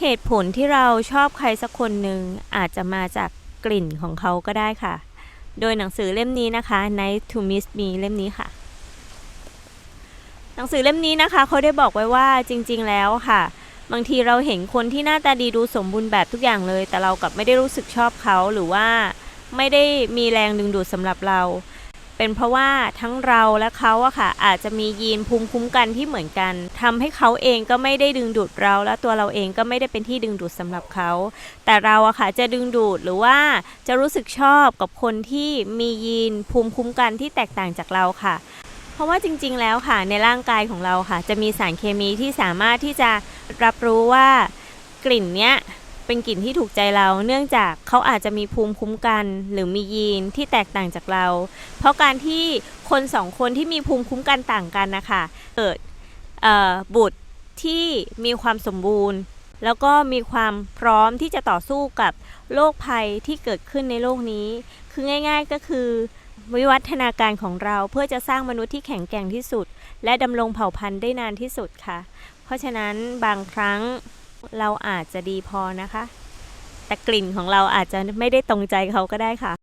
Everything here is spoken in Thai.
เหตุผลที่เราชอบใครสักคนหนึ่งอาจจะมาจากกลิ่นของเขาก็ได้ค่ะ โดยหนังสือเล่มนี้นะคะ Night to Miss Me เล่มนี้ค่ะ หนังสือเล่มนี้นะคะเขาได้บอกไว้ว่าจริง ๆ แล้วค่ะ บางทีเราเห็นคนที่หน้าตาดีดูสมบูรณ์แบบทุกอย่างเลย แต่เรากลับไม่ได้รู้สึกชอบเขาหรือว่าไม่ได้มีแรงดึงดูดสำหรับเรา เป็นเพราะว่าทั้งเราและเขาอะค่ะ อาจจะมียีนภูมิคุ้มกันที่เหมือนกันทำให้เขาเองก็ไม่ได้ดึงดูดเรา และตัวเราเองก็ไม่ได้เป็นที่ดึงดูดสำหรับเขา แต่เราอะค่ะจะดึงดูดหรือว่าจะรู้สึกชอบกับคนที่มียีนภูมิคุ้มกันที่แตกต่างจากเราค่ะ เพราะว่าจริง ๆ แล้วค่ะในร่างกายของเราค่ะ จะมีสารเคมีที่สามารถที่จะรับรู้ว่ากลิ่นเนี้ย เป็นกลิ่นที่ถูกใจเรา เนื่องจากเขาอาจจะมีภูมิคุ้มกัน หรือมียีนที่แตกต่างจากเรา เพราะการที่คนสองคนที่มีภูมิคุ้มกันต่างกันนะคะเกิดบุตรที่มีความสมบูรณ์ แล้วก็มีความพร้อมที่จะต่อสู้กับโรคภัยที่เกิดขึ้นในโลกนี้ คือง่าย ๆก็คือวิวัฒนาการของเราเพื่อจะสร้างมนุษย์ที่แข็งแกร่งที่สุด และดำรงเผ่าพันธุ์ได้นานที่สุดค่ะ เพราะฉะนั้นบางครั้ง เราอาจจะดีพอนะคะ แต่กลิ่นของเราอาจจะไม่ได้ตรงใจเขาก็ได้ค่ะ